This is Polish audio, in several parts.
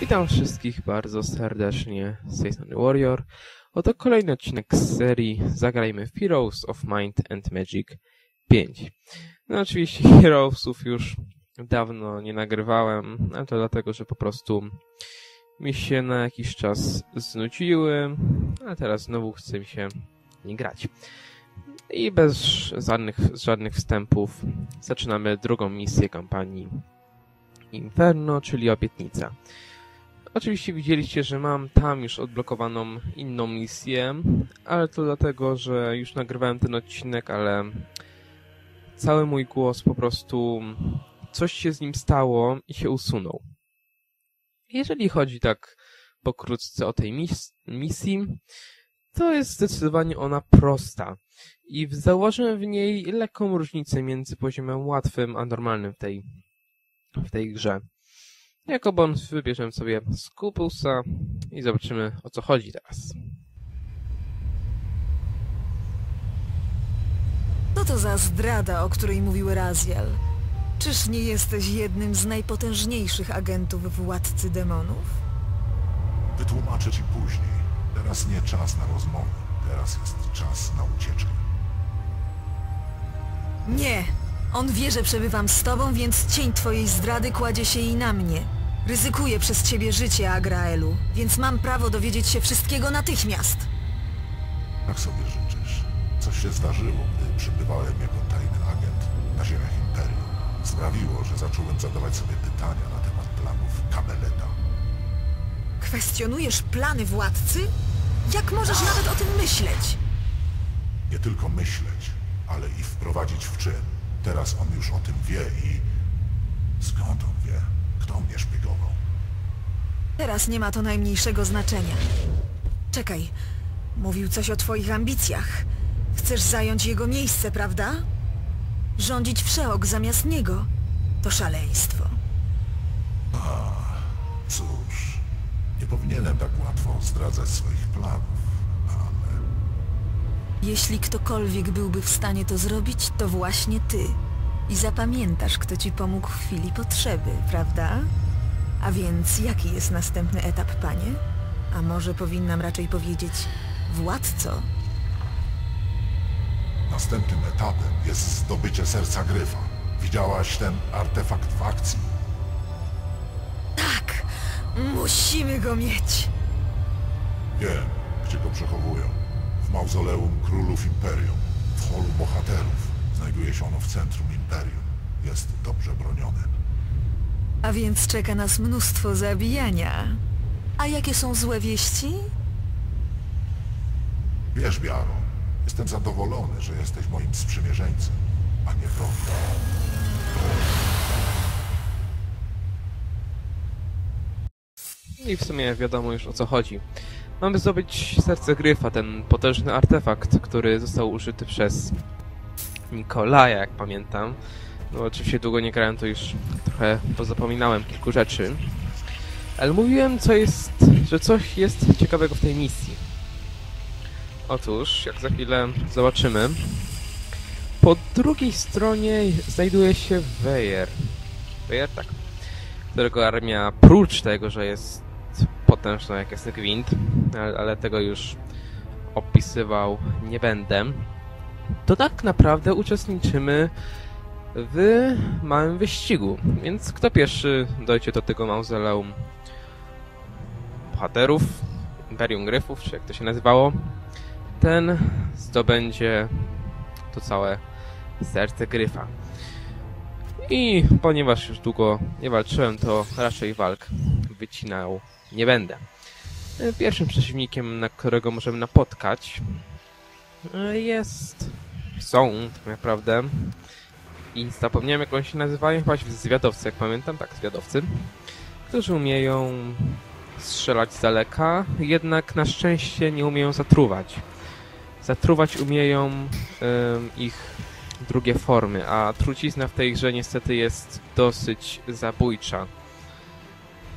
Witam wszystkich bardzo serdecznie z tej strony Warrior. Oto kolejny odcinek z serii Zagrajmy Heroes of Mind and Magic 5. No oczywiście Heroesów już dawno nie nagrywałem, ale to dlatego, że po prostu mi się na jakiś czas znudziły, a teraz znowu chce mi się nie grać. I bez żadnych, żadnych wstępów zaczynamy drugą misję kampanii Inferno, czyli obietnica. Oczywiście widzieliście, że mam tam już odblokowaną inną misję, ale to dlatego, że już nagrywałem ten odcinek, ale cały mój głos po prostu coś się z nim stało i się usunął. Jeżeli chodzi tak pokrótce o tej mis misji, to jest zdecydowanie ona prosta i zauważyłem w niej lekką różnicę między poziomem łatwym a normalnym w tej, w tej grze. Jako bonus wybierzemy sobie Skupusa i zobaczymy o co chodzi teraz. Co to za zdrada, o której mówił Raziel? Czyż nie jesteś jednym z najpotężniejszych agentów władcy demonów? Wytłumaczę ci później. Teraz nie czas na rozmowy. Teraz jest czas na ucieczkę. Nie! On wie, że przebywam z tobą, więc cień twojej zdrady kładzie się i na mnie. Ryzykuję przez ciebie życie, Agraelu, więc mam prawo dowiedzieć się wszystkiego natychmiast. Jak sobie życzysz? Coś się zdarzyło, gdy przebywałem jako tajny agent na ziemiach Imperium. Sprawiło, że zacząłem zadawać sobie pytania na temat planów Kameleta. Kwestionujesz plany władcy? Jak możesz nawet o tym myśleć? Nie tylko myśleć, ale i wprowadzić w czyn. Teraz on już o tym wie i... Skąd on wie? Kto mnie szpiegował? Teraz nie ma to najmniejszego znaczenia. Czekaj, mówił coś o twoich ambicjach. Chcesz zająć jego miejsce, prawda? Rządzić Przeok zamiast niego. To szaleństwo. Cóż, nie powinienem tak łatwo zdradzać swoich planów, ale... Jeśli ktokolwiek byłby w stanie to zrobić, to właśnie ty. I zapamiętasz, kto ci pomógł w chwili potrzeby, prawda? A więc jaki jest następny etap, panie? A może powinnam raczej powiedzieć władco? Następnym etapem jest zdobycie serca Gryfa. Widziałaś ten artefakt w akcji? Tak! Musimy go mieć! Wiem, gdzie go przechowują. W mauzoleum królów Imperium, w holu bohaterów. Znajduje się ono w centrum Imperium. Jest dobrze bronione. A więc czeka nas mnóstwo zabijania. A jakie są złe wieści? Wiesz, Biaro, jestem zadowolony, że jesteś moim sprzymierzeńcem, a nie wrogiem. I w sumie wiadomo już o co chodzi. Mamy zdobyć serce Gryfa, ten potężny artefakt, który został użyty przez Nikolaja, jak pamiętam. No oczywiście długo nie grałem, to już trochę pozapominałem kilku rzeczy. Ale mówiłem, co jest, że coś jest ciekawego w tej misji. Otóż, jak za chwilę zobaczymy, po drugiej stronie znajduje się Wejer. Wejer, tak. Którego armia, prócz tego, że jest potężna jak jest gwint, ale, ale tego już opisywał nie będę, to tak naprawdę uczestniczymy w małym wyścigu. Więc kto pierwszy dojdzie do tego mauzoleum bohaterów, Imperium Gryfów, czy jak to się nazywało, ten zdobędzie to całe serce Gryfa. I ponieważ już długo nie walczyłem, to raczej walk wycinał nie będę. Pierwszym przeciwnikiem, na którego możemy napotkać jest... są tak naprawdę. I zapomniałem jak oni się nazywają, chyba zwiadowcy, jak pamiętam, tak, zwiadowcy, którzy umieją strzelać z daleka, jednak na szczęście nie umieją zatruwać. Zatruwać umieją ich drugie formy, a trucizna w tej grze niestety jest dosyć zabójcza.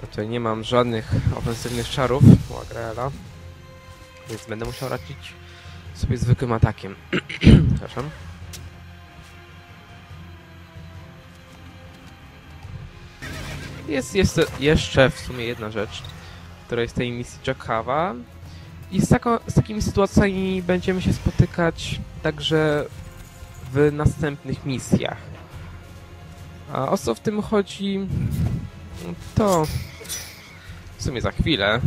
Tutaj nie mam żadnych ofensywnych czarów. U Agraela, więc będę musiał radzić sobie zwykłym atakiem. Przepraszam. Jest, jest jeszcze w sumie jedna rzecz, która jest tej misji Jackawa. I z, tako, z takimi sytuacjami będziemy się spotykać także w następnych misjach. A o co w tym chodzi, to w sumie za chwilę,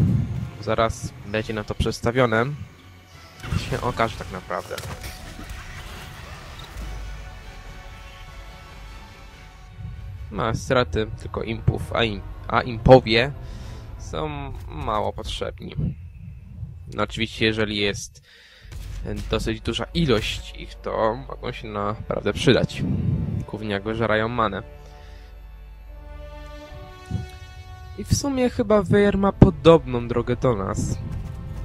zaraz będzie na to przedstawione, się okaże tak naprawdę. Ma straty tylko impów, a, im, a impowie są mało potrzebni. No oczywiście, jeżeli jest dosyć duża ilość ich, to mogą się naprawdę przydać. Głównie jak wyżerają manę. I w sumie chyba Weir ma podobną drogę do nas.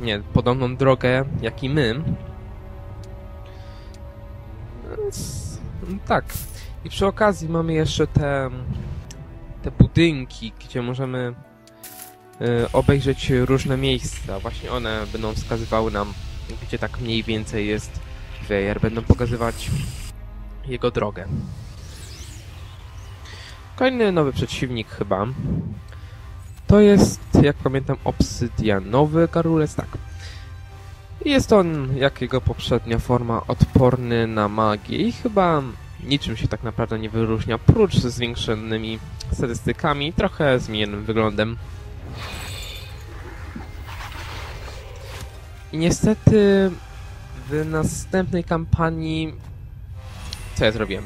Nie, podobną drogę jak i my. Więc, tak. I przy okazji mamy jeszcze te, te budynki, gdzie możemy y, obejrzeć różne miejsca. Właśnie one będą wskazywały nam, gdzie tak mniej więcej jest Weir. Będą pokazywać jego drogę. Kolejny nowy przeciwnik chyba. To jest, jak pamiętam, obsydianowy garulec, tak. Jest on, jak jego poprzednia forma, odporny na magię i chyba niczym się tak naprawdę nie wyróżnia, prócz zwiększonymi statystykami, trochę zmienionym wyglądem. I niestety w następnej kampanii... Co ja zrobiłem?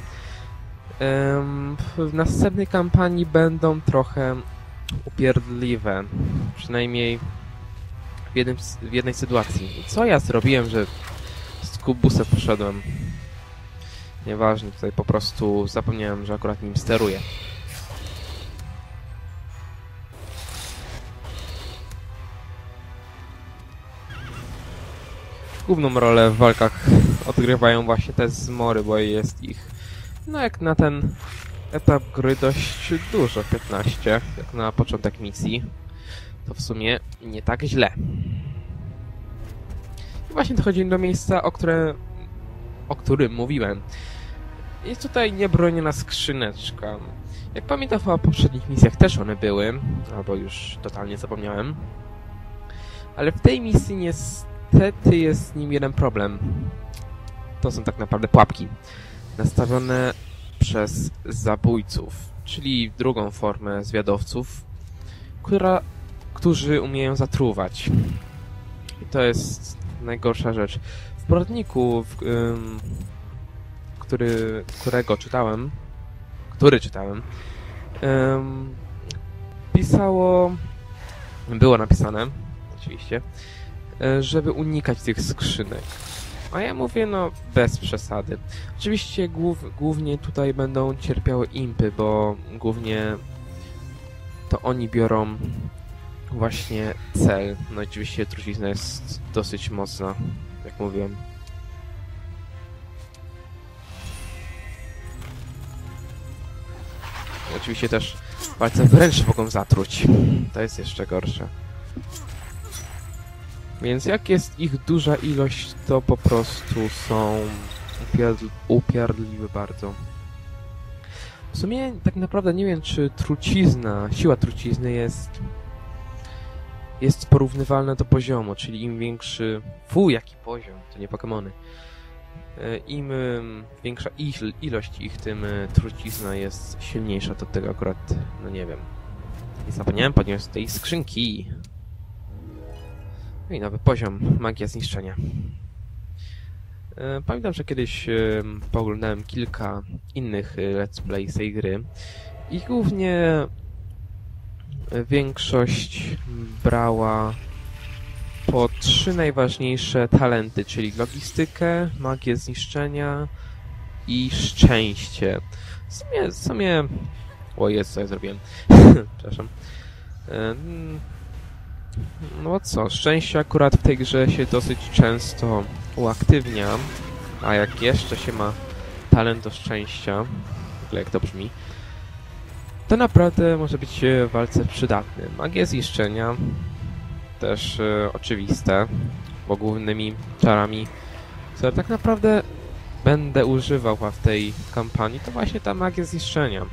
W następnej kampanii będą trochę upierdliwe. Przynajmniej w, jednym, w jednej sytuacji. Co ja zrobiłem, że z kubusem poszedłem? Nieważne, tutaj po prostu zapomniałem, że akurat nim steruję. Główną rolę w walkach odgrywają właśnie te zmory, bo jest ich, no jak na ten etap gry dość dużo, 15, jak na początek misji. To w sumie nie tak źle. I właśnie dochodzimy do miejsca, o, które, o którym mówiłem. Jest tutaj niebroniona skrzyneczka. Jak pamiętam, w poprzednich misjach też one były, albo już totalnie zapomniałem. Ale w tej misji niestety jest z nim jeden problem. To są tak naprawdę pułapki. Nastawione przez zabójców, czyli drugą formę zwiadowców, która, którzy umieją zatruwać. I to jest najgorsza rzecz. W poradniku, w, ym, który, którego czytałem, który czytałem, ym, pisało, było napisane, oczywiście, y, żeby unikać tych skrzynek. A ja mówię, no, bez przesady. Oczywiście głów, głównie tutaj będą cierpiały impy, bo głównie to oni biorą właśnie cel. No oczywiście trucizna jest dosyć mocna, jak mówiłem. Oczywiście też palce wręcz mogą zatruć. To jest jeszcze gorsze. Więc jak jest ich duża ilość, to po prostu są upierdl upierdliwe bardzo. W sumie tak naprawdę nie wiem, czy trucizna, siła trucizny jest jest porównywalna do poziomu, czyli im większy... Fu, jaki poziom, to nie Pokémony. E, Im większa ilość ich, tym e, trucizna jest silniejsza, to tego akurat, no nie wiem. Nie zapomniałem podniosć tej skrzynki. No i nowy poziom, magia zniszczenia. E, pamiętam, że kiedyś e, poglądałem kilka innych e, let's play z tej gry i głównie większość brała po trzy najważniejsze talenty, czyli logistykę, magię zniszczenia i szczęście. W sumie, w sumie... O jest, co ja zrobiłem. Przepraszam. No co, szczęście akurat w tej grze się dosyć często uaktywnia, a jak jeszcze się ma talent do szczęścia, w ogóle jak to brzmi, to naprawdę może być w walce przydatny. Magia zniszczenia też e, oczywiste, bo głównymi czarami, które tak naprawdę będę używał w tej kampanii, to właśnie ta magia zniszczenia.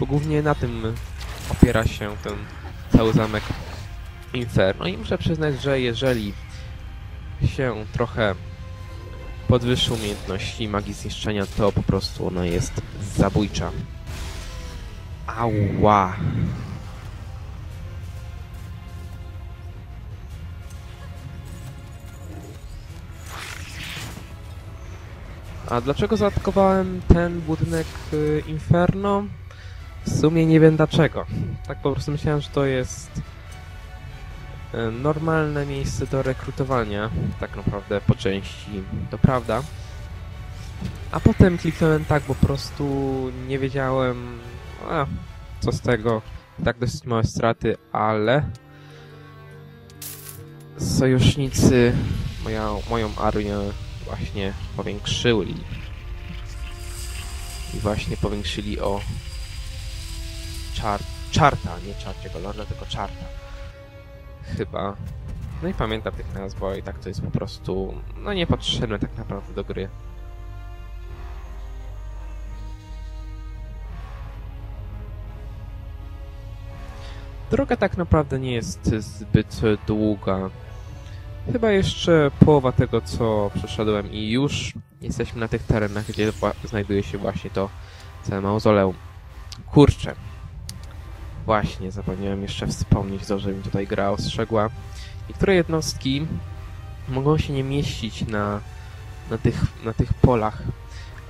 Bo głównie na tym opiera się ten cały zamek Inferno. I muszę przyznać, że jeżeli się trochę podwyższy umiejętności magii zniszczenia, to po prostu ona jest zabójcza. Ała! A dlaczego zaatakowałem ten budynek y, Inferno? W sumie nie wiem dlaczego. Tak po prostu myślałem, że to jest normalne miejsce do rekrutowania, tak naprawdę po części, to prawda. A potem kliknąłem tak, bo po prostu nie wiedziałem, a, co z tego, tak dosyć małe straty, ale sojusznicy moją, moją armię właśnie powiększyli. I właśnie powiększyli o czar czarta, nie czarciego lorda, tylko czarta. Chyba. No i pamiętam tych nazw, bo i tak to jest po prostu no niepotrzebne tak naprawdę do gry. Droga tak naprawdę nie jest zbyt długa. Chyba jeszcze połowa tego, co przeszedłem i już jesteśmy na tych terenach, gdzie znajduje się właśnie to całe mauzoleum. Kurczę. Właśnie, zapomniałem jeszcze wspomnieć że mi tutaj gra ostrzegła. Niektóre jednostki mogą się nie mieścić na, na, tych, na tych polach,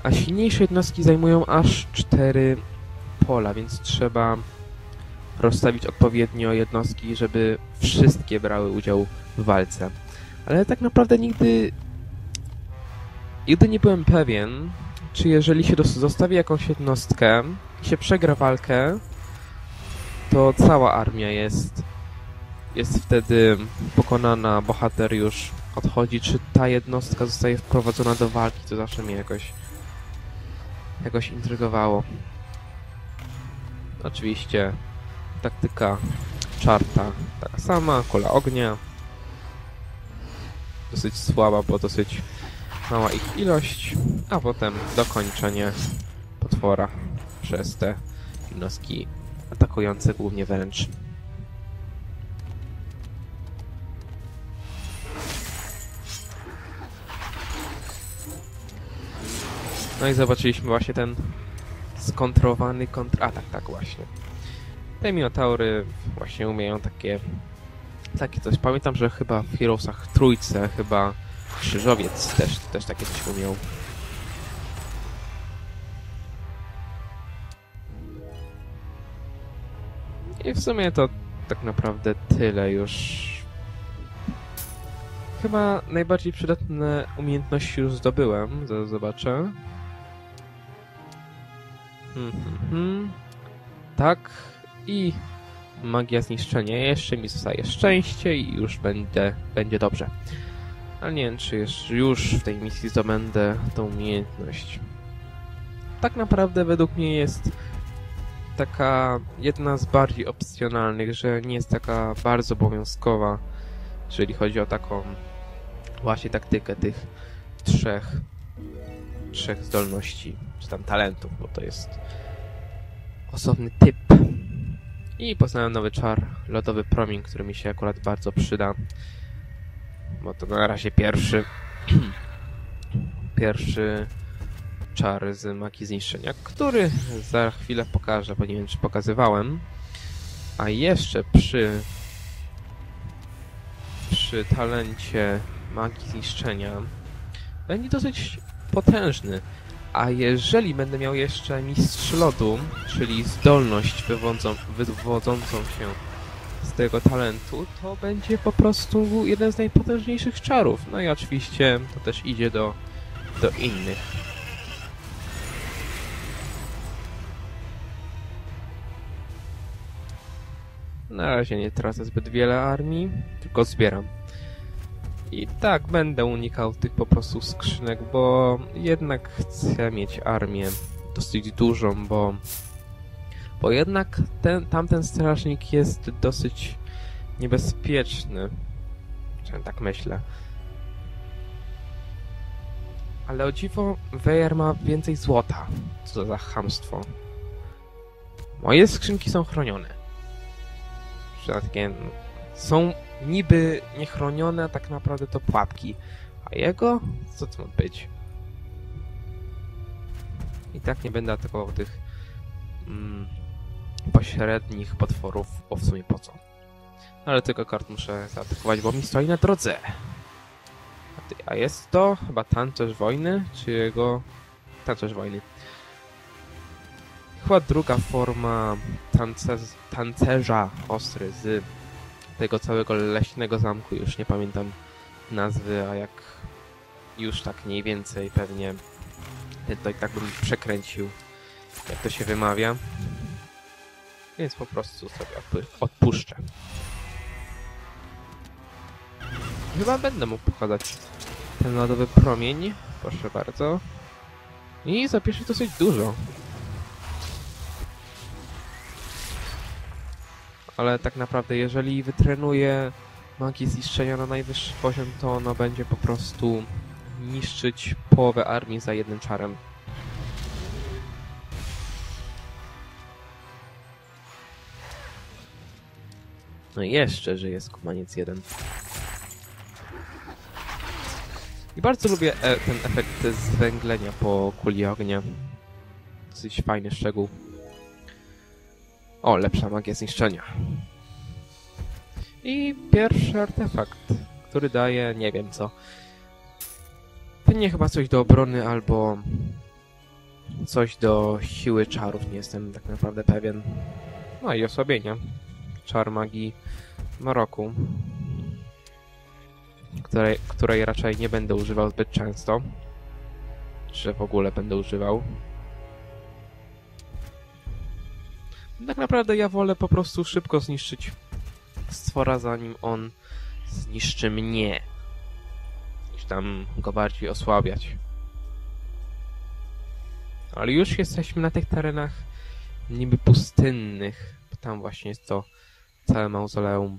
a silniejsze jednostki zajmują aż cztery pola, więc trzeba rozstawić odpowiednio jednostki, żeby wszystkie brały udział w walce. Ale tak naprawdę nigdy nigdy nie byłem pewien, czy jeżeli się zostawi jakąś jednostkę i się przegra walkę, to cała armia jest jest wtedy pokonana, bohater już odchodzi, czy ta jednostka zostaje wprowadzona do walki, to zawsze mnie jakoś jakoś intrygowało. Oczywiście taktyka czarta taka sama, kola ognia. Dosyć słaba, bo dosyć mała ich ilość, a potem dokończenie potwora przez te jednostki atakujące głównie wręcz. No i zobaczyliśmy właśnie ten skontrowany kontratak, tak właśnie. Te Minotaury właśnie umieją takie takie coś. Pamiętam, że chyba w Heroesach trójce, chyba Krzyżowiec też, też takie coś umiał. I w sumie to tak naprawdę tyle już. Chyba najbardziej przydatne umiejętności już zdobyłem. Zaraz zobaczę. Hmm, hmm, hmm. Tak. I magia zniszczenia. Jeszcze mi zostaje szczęście i już będę, będzie dobrze. Ale nie wiem, czy już w tej misji zdobędę tą umiejętność. Tak naprawdę według mnie jest taka jedna z bardziej opcjonalnych, że nie jest taka bardzo obowiązkowa, jeżeli chodzi o taką właśnie taktykę tych trzech, trzech zdolności, czy tam talentów, bo to jest osobny typ i poznałem nowy czar, lodowy promień, który mi się akurat bardzo przyda. Bo to na razie pierwszy... pierwszy czar z magii zniszczenia, który za chwilę pokażę, bo nie wiem, czy pokazywałem. A jeszcze przy... przy talencie magii zniszczenia będzie dosyć potężny. A jeżeli będę miał jeszcze mistrz lodu, czyli zdolność wywodzą, wywodzącą się z tego talentu, to będzie po prostu jeden z najpotężniejszych czarów. No i oczywiście to też idzie do, do innych. Na razie nie tracę zbyt wiele armii, tylko zbieram. I tak, będę unikał tych po prostu skrzynek, bo jednak chcę mieć armię dosyć dużą, bo, bo jednak ten, tamten strażnik jest dosyć niebezpieczny. Przynajmniej tak myślę. Ale o dziwo, Wejer ma więcej złota. Co za chamstwo. Moje skrzynki są chronione. Takie... Są niby niechronione, a tak naprawdę to pułapki. A jego? Co to ma być? I tak nie będę atakował tych mm, pośrednich potworów, bo w sumie po co. Ale tylko kart muszę zaatakować, bo mi stoi na drodze. A, a jest to chyba tancerz wojny, czy jego... tancerz wojny. Chyba druga forma tance tancerza ostry z tego całego leśnego zamku, już nie pamiętam nazwy, a jak już tak mniej więcej pewnie to i tak bym przekręcił, jak to się wymawia. Więc po prostu sobie odpu odpuszczę. Chyba będę mógł pokazać ten lodowy promień. Proszę bardzo. I zapiszę dosyć dużo. Ale tak naprawdę, jeżeli wytrenuję magię zniszczenia na najwyższy poziom, to ono będzie po prostu niszczyć połowę armii za jednym czarem. No i jeszcze żyje skumaniec jeden. I bardzo lubię e ten efekt zwęglenia po kuli ognia. Dosyć fajny szczegół. O, lepsza magia zniszczenia. I pierwszy artefakt, który daje nie wiem co. Pewnie chyba coś do obrony albo coś do siły czarów, nie jestem tak naprawdę pewien. No i osłabienia. Czar magii Maroku, której, której raczej nie będę używał zbyt często. Czy w ogóle będę używał. Tak naprawdę ja wolę po prostu szybko zniszczyć stwora, zanim on zniszczy mnie. Niż tam go bardziej osłabiać. Ale już jesteśmy na tych terenach niby pustynnych. Tam właśnie jest to całe mauzoleum.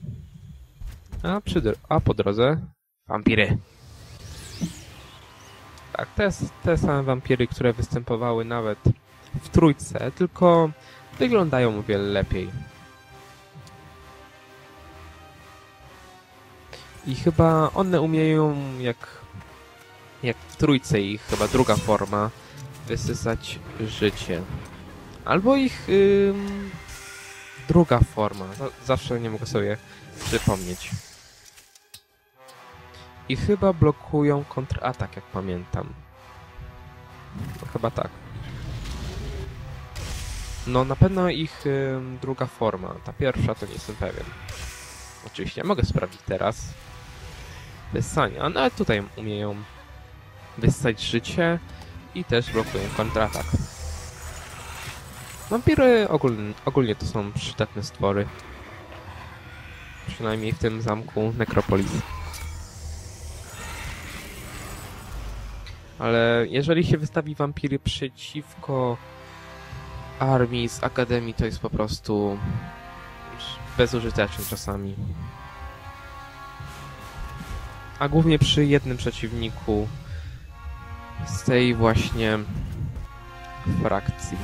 A, przy a po drodze wampiry. Tak, te, te same wampiry, które występowały nawet w trójce, tylko wyglądają o wiele lepiej. I chyba one umieją, jak, jak w trójce ich chyba druga forma, wysysać życie. Albo ich ym, druga forma. zawsze nie mogę sobie przypomnieć. I chyba blokują kontratak, jak pamiętam. No, chyba tak. No na pewno ich y, druga forma. Ta pierwsza to nie jestem pewien. Oczywiście, mogę sprawdzić teraz. Wyssanie. A nawet tutaj umieją wyssać życie i też blokują kontratak. Wampiry ogólnie, ogólnie to są przydatne stwory. Przynajmniej w tym zamku Necropolis. Ale jeżeli się wystawi wampiry przeciwko armii z Akademii, to jest po prostu bezużyteczne czasami. A głównie przy jednym przeciwniku z tej właśnie frakcji.